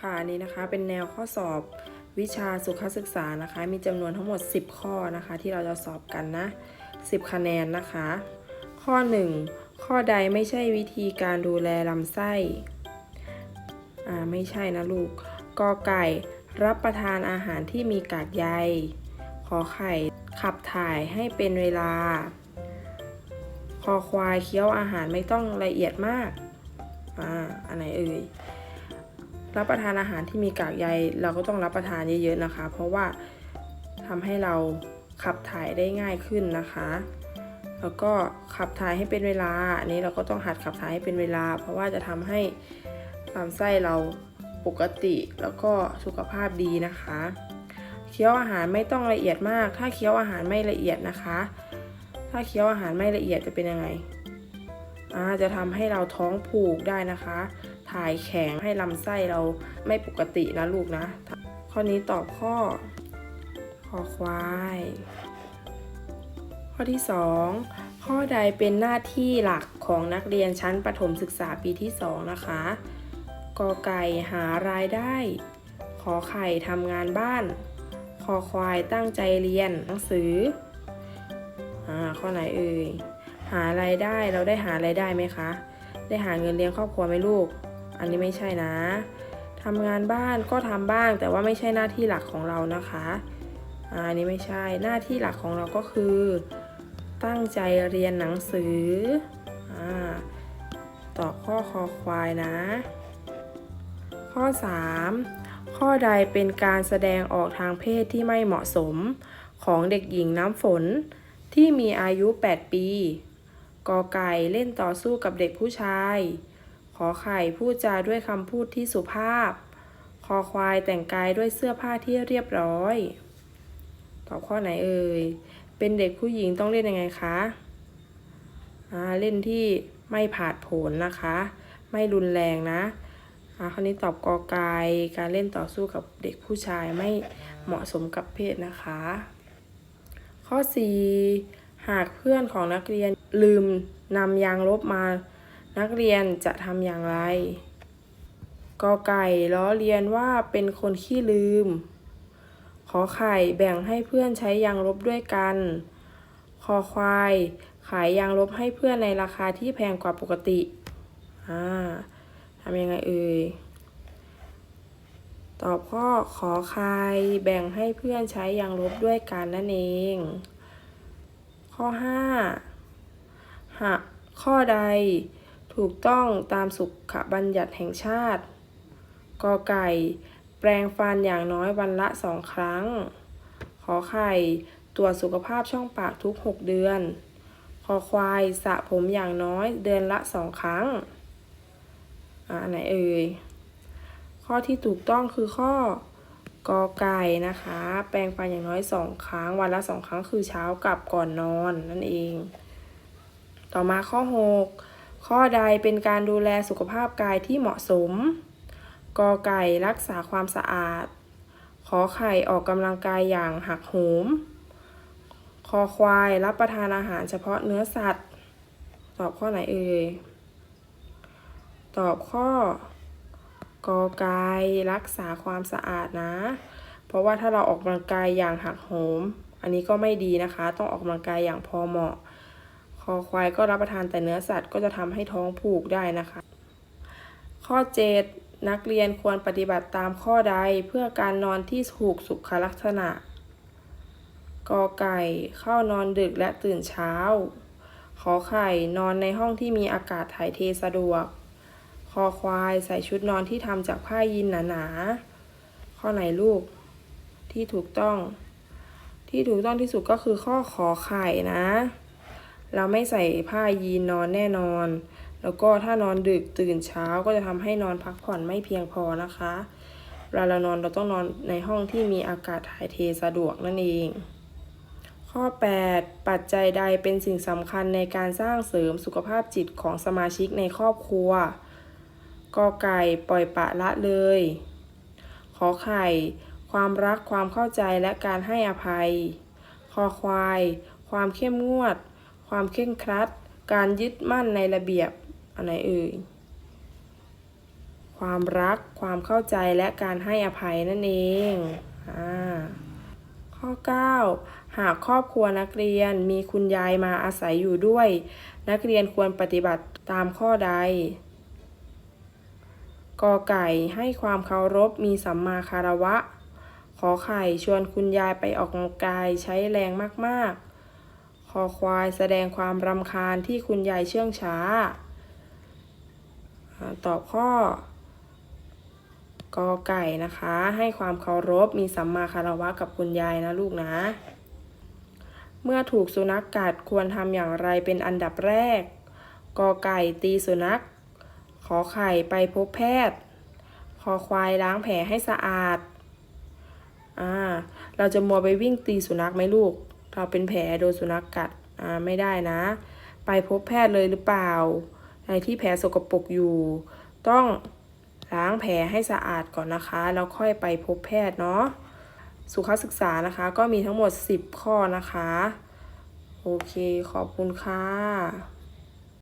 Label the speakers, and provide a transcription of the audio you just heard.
Speaker 1: ค่ะอันนี้นะคะเป็นแนวข้อสอบวิชาสุขศึกษานะคะ มีจำนวนทั้งหมด 10 ข้อนะคะ ที่เราจะสอบกันนะ 10 คะแนนนะคะ ข้อ 1 ข้อใดไม่ใช่วิธีการดูแลลำไส้อ่าไม่ใช่นะลูกกอไก่รับประทานอาหารที่มีกากใยขอไข่ขับถ่ายให้เป็นเวลา คอควายเคี้ยวอาหารไม่ต้องละเอียดมากอ่าอันไหนเอ่ย รับประทานอาหารที่มีกากใยเราก็ต้องรับประทานเยอะๆนะคะ เพราะว่าทำให้เราขับถ่ายได้ง่ายขึ้นนะคะ แล้วก็ขับถ่ายให้เป็นเวลาอันนี้เราก็ต้องหัดขับถ่ายให้เป็นเวลา เพราะว่าจะทำให้ลำไส้เราปกติแล้วก็สุขภาพดีนะคะ เคี้ยวอาหารไม่ต้องละเอียดมาก ถ้าเคี้ยวอาหารไม่ละเอียดนะคะ ถ้าเคี้ยวอาหารไม่ละเอียดจะเป็นยังไง จะทำให้เราท้องผูกได้นะคะ ถ่ายแข็งให้ลำไส้เราไม่ปกตินะลูกนะ ข้อนี้ตอบข้อคอควาย ข้อที่ 2 ข้อใดเป็นหน้าที่หลักของนักเรียนชั้นประถมศึกษาปีที่ 2 นะคะกอไก่หารายได้ ขอไข่ทำงานบ้าน คอควายตั้งใจเรียนหนังสืออ่าข้อไหนเอ่ย หารายได้เราได้หารายได้ไหมคะ ได้หาเงินเลี้ยงครอบครัวไหมลูก อันนี้ไม่ใช่นะทำงานบ้านก็ทำบ้าง แต่ว่าไม่ใช่หน้าที่หลักของเรานะคะอันนี้ไม่ใช่หน้าที่หลักของเราก็คือ ตั้งใจเรียนหนังสืออ่าตอบข้อคอควายนะ ข้อ 3 ข้อใดเป็นการแสดงออกทางเพศที่ไม่เหมาะสมของเด็กหญิงน้ำฝนที่มีอายุ 8 ปี กอไก่เล่นต่อสู้กับเด็กผู้ชาย ขอไข่พูดจาด้วยคำพูดที่สุภาพ คอควายแต่งกายด้วยเสื้อผ้าที่เรียบร้อย ตอบข้อไหนเอ่ย เป็นเด็กผู้หญิงต้องเล่นยังไงคะอ่าเล่นที่ไม่ผาดโผนนะคะ ไม่รุนแรงนะอ่าข้อนี้ตอบกอไก่การเล่นต่อสู้กับเด็กผู้ชายไม่เหมาะสมกับเพศนะคะ ข้อ 4 หากเพื่อนของนักเรียนลืมนำยางลบมา นักเรียนจะทำอย่างไร กอไก่ล้อเลียนว่าเป็นคนขี้ลืม ขอไข่แบ่งให้เพื่อนใช้ยางลบด้วยกัน คอควาย ขายยางลบให้เพื่อนในราคาที่แพงกว่าปกติ อ่าทำยังไงเอ่ย ตอบข้อขอใครแบ่งให้เพื่อนใช้ยางลบด้วยกันนั่นเอง ข้อ 5 หากข้อใดถูกต้องตามสุขบัญญัติแห่งชาติ กอไก่ แปรงฟันอย่างน้อยวันละสองครั้ง ขอไข่ ตรวจสุขภาพช่องปากทุก 6 เดือน คอควาย สระผมอย่างน้อยเดือนละสองครั้ง อ่าไหนเอ่ย ข้อที่ถูกต้องคือข้อ กอไก่นะคะ แปรงฟันอย่างน้อยสองครั้ง วันละสองครั้งคือเช้ากับก่อนนอนนั่นเอง ต่อมาข้อ 6 ข้อใดเป็นการดูแลสุขภาพกายที่เหมาะสม กอไก่รักษาความสะอาด ขอไข่ออกกำลังกายอย่างหักโหม คอควายรับประทานอาหารเฉพาะเนื้อสัตว์ ตอบข้อไหนเอ่ย ตอบข้อ กอไก่รักษาความสะอาดนะ เพราะว่าถ้าเราออกกำลังกายอย่างหักโหม อันนี้ก็ไม่ดีนะคะ ต้องออกกำลังกายอย่างพอเหมาะ คอควายก็รับประทานแต่เนื้อสัตว์ก็จะทำให้ท้องผูกได้นะคะ ข้อ 7 นักเรียนควรปฏิบัติตามข้อใดเพื่อการนอนที่ถูกสุขลักษณะกอไก่เข้านอนดึกและตื่นเช้า ขอไข่นอนในห้องที่มีอากาศถ่ายเทสะดวก คอควายใส่ชุดนอนที่ทำจากผ้ายีนหนาๆ ข้อไหนลูก ที่ถูกต้อง ที่ถูกต้องที่สุดก็คือข้อขอไข่นะ เราไม่ใส่ผ้ายีนนอนแน่นอน แล้วก็ถ้านอนดึกตื่นเช้าก็จะทำให้นอนพักผ่อนไม่เพียงพอนะคะเวลาเรานอนเราต้องนอนในห้องที่มีอากาศถ่ายเทสะดวกนั่นเอง ข้อ 8 ปัจจัยใดเป็นสิ่งสำคัญในการสร้างเสริมสุขภาพจิตของสมาชิกในครอบครัว กอไก่ปล่อยปะละเลย ขอไข่ ความรักความเข้าใจและการให้อภัย คอควาย ความเข้มงวด ความเคร่งครัด การยึดมั่นในระเบียบอันไหนเอ่ยความรักความเข้าใจและการให้อภัยนั่นเองอข้อ 9 หากครอบครัวนักเรียนมีคุณยายมาอาศัยอยู่ด้วย นักเรียนควรปฏิบัติตามข้อใด กอไก่ให้ความเคารพมีสัมมาคารวะ ขอไข่ชวนคุณยายไปออกกำลังกายใช้แรงมากๆ คอควายแสดงความรำคาญที่คุณยายเชื่องช้า ตอบข้อกอไก่นะคะ ให้ความเคารพมีสัมมาคารวะกับคุณยายนะลูกนะ เมื่อถูกสุนัขกกัดควรทำอย่างไรเป็นอันดับแรกกอไก่ตีสุนัข อไข่ไปพบแพทย์ คอควายล้างแผลให้สะอาด อ่า เราจะมัวไปวิ่งตีสุนัขไหมลูก เราเป็นแผลโดนสุนัขกกัด อ่า ไม่ได้นะ ไปพบแพทย์เลยหรือเปล่า ในที่แผลสกปรกอยู่ ต้องล้างแผลให้สะอาดก่อนนะคะ แล้วค่อยไปพบแพทย์เนาะ สุขศึกษานะคะ ก็มีทั้งหมด 10 ข้อนะคะ โอเค ขอบคุณค่ะ